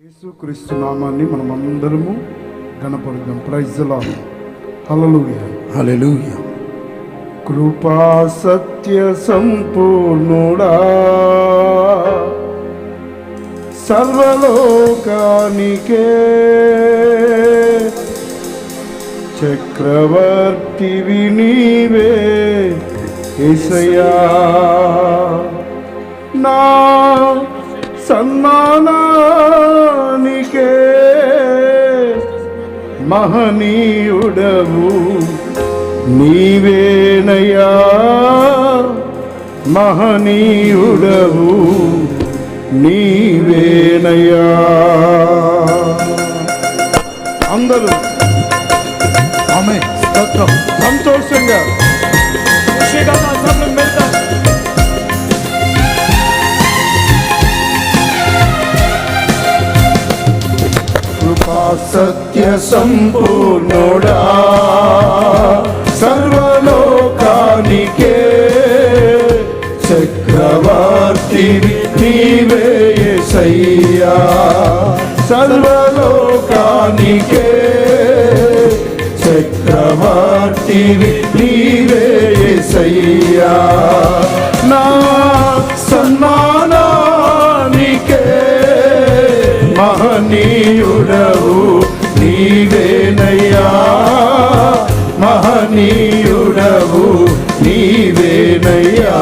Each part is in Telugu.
యేసుక్రీస్తు నామాన్ని మనం అందరము గణపడదాం ప్రైజ్లా హల్లెలూయా హల్లెలూయా కృపా సత్య సంపూర్ణుడా. సర్వలోకానికే. చక్రవర్తివి నీవే ఏసయ్యా నా సన్మానానికే మహనీయుడవు. నీవేనయా మహనీయుడవు. నీవేనయా అందరూ. ఆమె సంతోషంగా. సత్య సంపూర్ణుడా సర్వలోకానికే చక్రవర్తి నీవే సయ్యా సర్వలోకానికే చక్రవర్తి నీవే సయ్యా నా సన్మా మహనీయుడవు నీవేనయ్యా. మహనీయుడవు నీవేనయ్యా.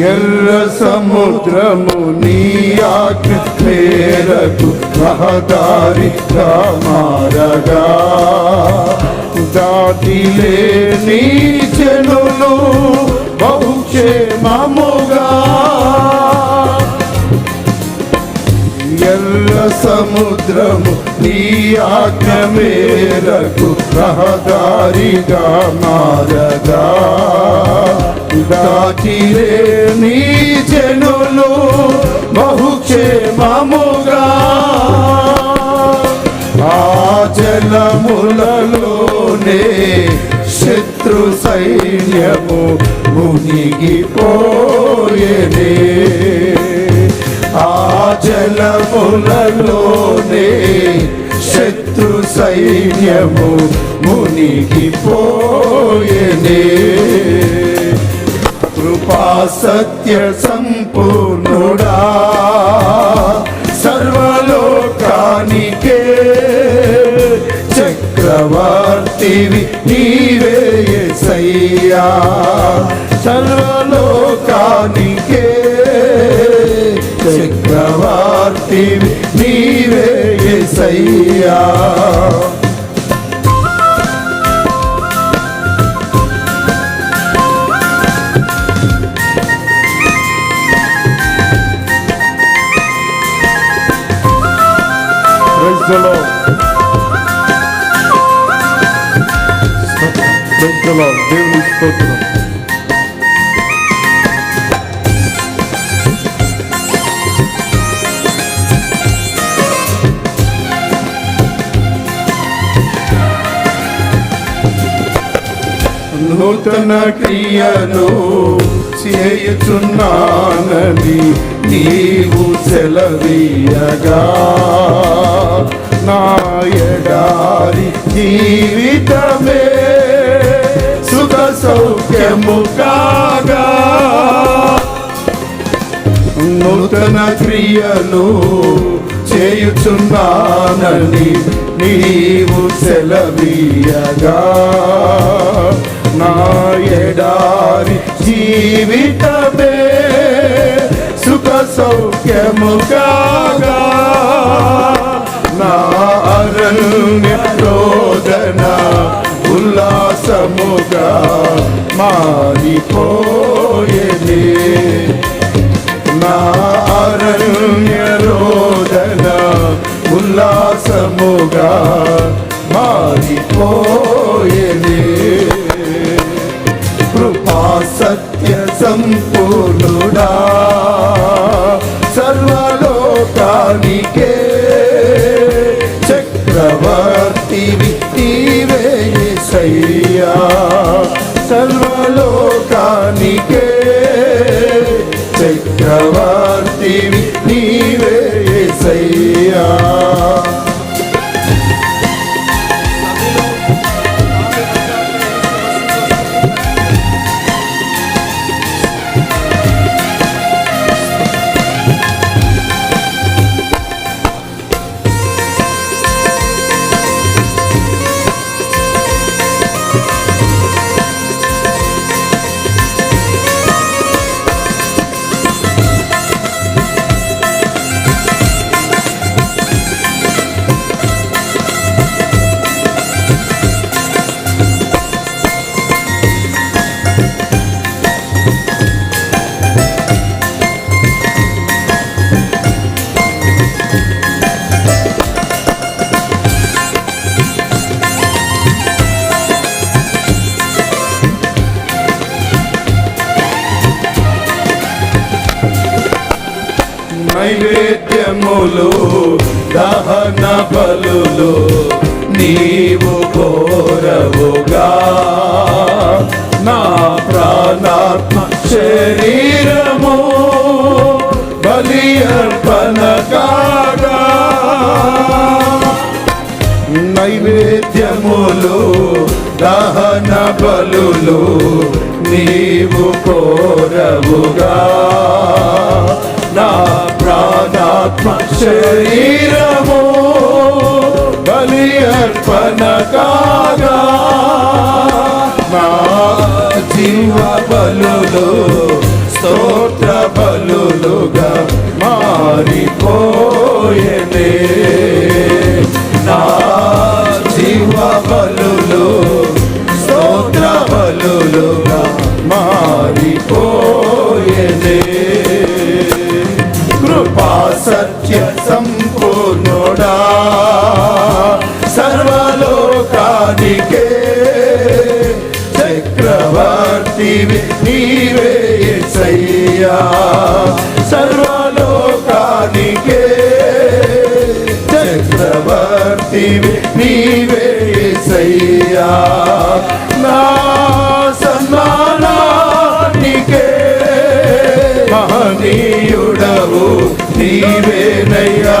ఎర్ర సముద్రము నీ ఆజ్ఞ మేరకు రహదారిగా మారగా. దాటిలే నీ చెనులు బహుక్షేమముగా. ఎర్ర సముద్రము నీ ఆజ్ఞ మేరకు రహదారిగా మారగా దాచిరే నీ జనులు బహుక్షేమముగా. ఆ జలములలోనే శత్రు సైన్యము మునిగిపోయేనే ఆ జలములలోనే శత్రు సైన్యము మునికి పోయనే కృపా సత్య సంపూర్ణుడా సర్వలోకానికే చక్రవర్తివి నీవే సయ్యా సర్వలోకానికే చక్రవర్తివి నీవే సయ్యా Praise the Lord. Praise the Lord. దేవుని స్తోత్రం నూతన క్రియను చేయుచున్నానని నీవు సెలవీయగా. నా ఎడారి జీవితమే సుఖ సౌఖ్యము కాగా. నూతన క్రియను చేయుచున్నానని నీవు సెలవీయగా. నా ఎడారి జీవితమే సుఖ సౌఖ్యము కాగా నా అరణ్య రోదన ఉల్లాసముగా మారిపోయేనే. నా అరణ్య రోదన ఉల్లాసముగా సంపూర్ణుడా సర్వలోకానికే. చక్రవర్తి నీవే సయ్యా సర్వలోకానికే. చక్రవర్తి నీవే సయ్యా నైవేద్యములు దహన బలులు నీవు కోరవుగా. నా ప్రాణాత్మ శరీరము బలి అర్పణ కాగా. నైవేద్యములు దహన బలులు నీవు కోరవుగా. నా ఆత్మ శరీరము బలి అర్పణ కాగా నా జీవ బలులు స్తోత్ర బలులుగా మారిపోయే సర్వలోకానికే చక్రవర్తి నీవే సయ్యా సర్వలోకానికే చక్రవర్తి నీవే సయ్యా నా సన్మానానికే మహనీయుడవు నీవేనయ్యా.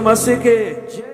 mas próxima sequer.